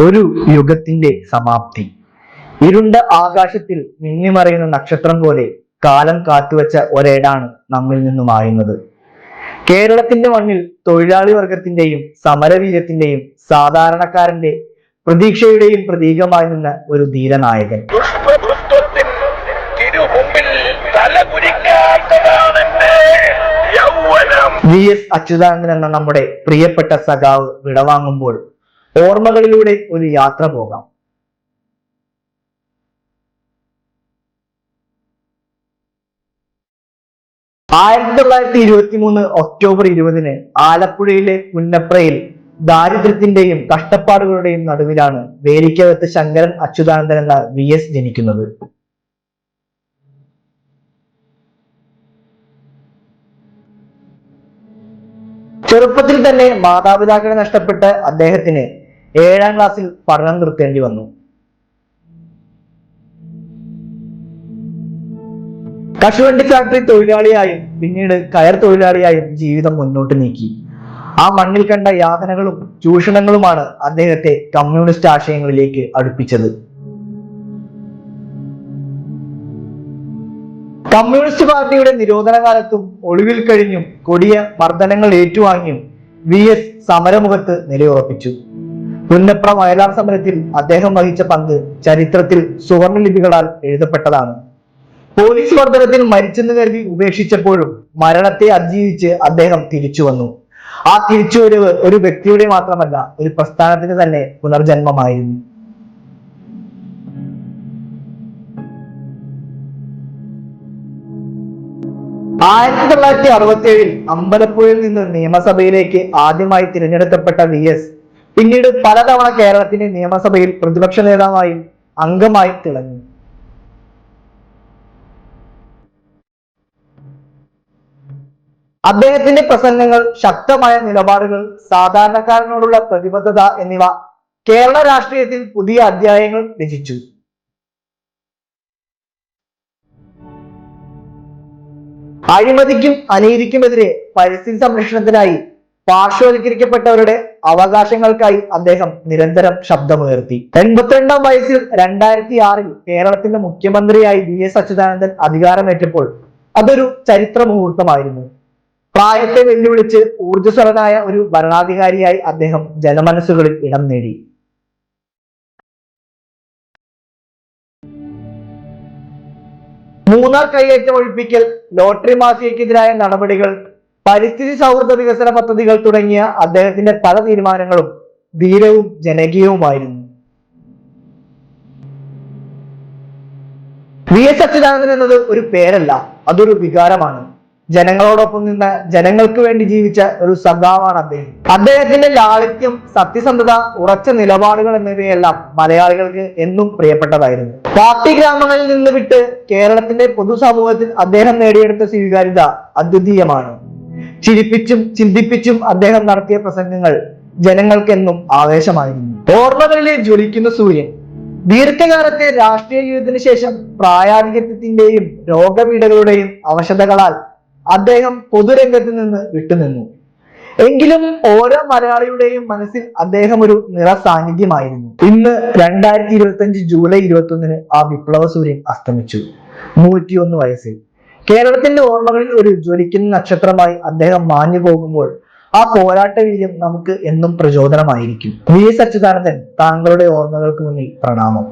ഒരു യുഗത്തിന്റെ സമാപ്തി. ഇരുണ്ട ആകാശത്തിൽ മിന്നിമറയുന്ന നക്ഷത്രം പോലെ കാലം കാത്തുവച്ച ഒരേടാണ് നമ്മിൽ നിന്നും മായുന്നത്. കേരളത്തിന്റെ മണ്ണിൽ തൊഴിലാളി വർഗത്തിന്റെയും സമരവീര്യത്തിന്റെയും സാധാരണക്കാരന്റെ പ്രതീക്ഷയുടെയും പ്രതീകമായി നിന്ന ഒരു ധീരനായകൻ. വി. എസ്. അച്യുതാനന്ദൻ എന്ന നമ്മുടെ പ്രിയപ്പെട്ട സഖാവ് വിടവാങ്ങുമ്പോൾ ഓർമ്മകളിലൂടെ ഒരു യാത്ര പോകാം. ആയിരത്തി തൊള്ളായിരത്തി ഇരുപത്തി മൂന്ന് ഒക്ടോബർ ഇരുപതിന് ആലപ്പുഴയിലെ പുന്നപ്രയിൽ ദാരിദ്ര്യത്തിന്റെയും കഷ്ടപ്പാടുകളുടെയും നടുവിലാണ് വേലിക്കകത്ത് ശങ്കരൻ അച്യുതാനന്ദൻ എന്ന വി എസ് ജനിക്കുന്നത്. ചെറുപ്പത്തിൽ തന്നെ മാതാപിതാക്കളെ നഷ്ടപ്പെട്ട അദ്ദേഹത്തിന് ഏഴാം ക്ലാസ്സിൽ പഠനം നിർത്തേണ്ടി വന്നു. കശുവണ്ടി ഫാക്ടറി തൊഴിലാളിയായും പിന്നീട് കയർ തൊഴിലാളിയായും ജീവിതം മുന്നോട്ട് നീക്കി. ആ മണ്ണിൽ കണ്ട യാതനകളും ചൂഷണങ്ങളുമാണ് അദ്ദേഹത്തെ കമ്മ്യൂണിസ്റ്റ് ആശയങ്ങളിലേക്ക് അടുപ്പിച്ചത്. കമ്മ്യൂണിസ്റ്റ് പാർട്ടിയുടെ നിരോധന കാലത്തും ഒളിവിൽ കഴിഞ്ഞും കൊടിയ മർദ്ദനങ്ങൾ ഏറ്റുവാങ്ങിയും വി എസ് സമരമുഖത്ത് നിലയുറപ്പിച്ചു. പുന്നപ്ര വയലാർ സമരത്തിൽ അദ്ദേഹം വഹിച്ച പങ്ക് ചരിത്രത്തിൽ സുവർണലിപികളാൽ എഴുതപ്പെട്ടതാണ്. പോലീസ് മർദ്ദനത്തിൽ മരിച്ചെന്ന് കരുതി ഉപേക്ഷിച്ചപ്പോഴും മരണത്തെ അതിജീവിച്ച് അദ്ദേഹം തിരിച്ചു വന്നു. ആ തിരിച്ചു വരവ് ഒരു വ്യക്തിയുടെ മാത്രമല്ല ഒരു പ്രസ്ഥാനത്തിന് തന്നെ പുനർജന്മമായിരുന്നു. ആയിരത്തി തൊള്ളായിരത്തി അറുപത്തി ഏഴിൽ അമ്പലപ്പുഴയിൽ നിന്ന് നിയമസഭയിലേക്ക് ആദ്യമായി തിരഞ്ഞെടുക്കപ്പെട്ട വി എസ് പിന്നീട് പലതവണ കേരളത്തിന്റെ നിയമസഭയിൽ പ്രതിപക്ഷ നേതാവായും അംഗമായും തിളങ്ങി. അദ്ദേഹത്തിന്റെ പ്രസംഗങ്ങൾ ശക്തമായ നിലപാടുകൾ സാധാരണക്കാരനോടുള്ള പ്രതിബദ്ധത എന്നിവ കേരള രാഷ്ട്രീയത്തിൽ പുതിയ അധ്യായങ്ങൾ രചിച്ചു. അഴിമതിക്കും അനീതിക്കുമെതിരെ പരിസ്ഥിതി സംരക്ഷണത്തിനായി പാർശ്വവൽക്കരിക്കപ്പെട്ടവരുടെ അവകാശങ്ങൾക്കായി അദ്ദേഹം നിരന്തരം ശബ്ദമുയർത്തി. എൺപത്തിരണ്ടാം വയസ്സിൽ രണ്ടായിരത്തി ആറിൽ കേരളത്തിന്റെ മുഖ്യമന്ത്രിയായി വി എസ് അച്യുതാനന്ദൻ അധികാരമേറ്റപ്പോൾ അതൊരു ചരിത്ര മുഹൂർത്തമായിരുന്നു പ്രായത്തെ വെല്ലുവിളിച്ച് ഊർജസ്വലനായ ഒരു ഭരണാധികാരിയായി അദ്ദേഹം ജനമനസ്സുകളിൽ ഇടം നേടി. മൂന്നാർ കൈയേറ്റം ഒഴിപ്പിക്കൽ ലോട്ടറി മാഫിയക്കെതിരായ നടപടികൾ പരിസ്ഥിതി സൗഹൃദ വികസന പദ്ധതികൾ തുടങ്ങിയ അദ്ദേഹത്തിന്റെ പല തീരുമാനങ്ങളും ധീരവും ജനകീയവുമായിരുന്നു. വി എസ് അച്യുതാനന്ദൻ എന്നത് ഒരു പേരല്ല അതൊരു വികാരമാണ്. ജനങ്ങളോടൊപ്പം നിന്ന് ജനങ്ങൾക്ക് വേണ്ടി ജീവിച്ച ഒരു സഖാവാണ് അദ്ദേഹം. അദ്ദേഹത്തിന്റെ ലാളിത്യം സത്യസന്ധത ഉറച്ച നിലപാടുകൾ എന്നിവയെല്ലാം മലയാളികൾക്ക് എന്നും പ്രിയപ്പെട്ടതായിരുന്നു. പാർട്ടി ഗ്രാമങ്ങളിൽ നിന്ന് വിട്ട് കേരളത്തിന്റെ പൊതുസമൂഹത്തിൽ അദ്ദേഹം നേടിയെടുത്ത സ്വീകാര്യത അദ്വിതീയമാണ്. ചിരിപ്പിച്ചും ചിന്തിപ്പിച്ചും അദ്ദേഹം നടത്തിയ പ്രസംഗങ്ങൾ ജനങ്ങൾക്കെന്നും ആവേശമായിരുന്നു. ഓർമ്മകളിലെ ജ്വലിക്കുന്ന സൂര്യൻ ദീർഘകാലത്തെ രാഷ്ട്രീയ ജീവിതത്തിന് ശേഷം പ്രായാധിക്യത്തിന്റെയും രോഗപീഠകളുടെയും അവശതകളാൽ അദ്ദേഹം പൊതുരംഗത്ത് നിന്ന് വിട്ടുനിന്നു. എങ്കിലും ഓരോ മലയാളിയുടെയും മനസ്സിൽ അദ്ദേഹം ഒരു നിറ സാന്നിധ്യമായിരുന്നു. ഇന്ന് രണ്ടായിരത്തി ഇരുപത്തി അഞ്ച് ജൂലൈ ഇരുപത്തി ഒന്നിന് ആ വിപ്ലവ സൂര്യൻ അസ്തമിച്ചു. നൂറ്റിയൊന്ന് വയസ്സിൽ. കേരളത്തിന്റെ ഓർമ്മകളിൽ ഒരു ജ്വലിക്കുന്ന നക്ഷത്രമായി അദ്ദേഹം മാഞ്ഞു പോകുമ്പോൾ ആ പോരാട്ട വീര്യം നമുക്ക് എന്നും പ്രചോദനമായിരിക്കും. വി എസ് അച്യുതാനന്ദൻ താങ്കളുടെ ഓർമ്മകൾക്ക് മുന്നിൽ പ്രണാമം.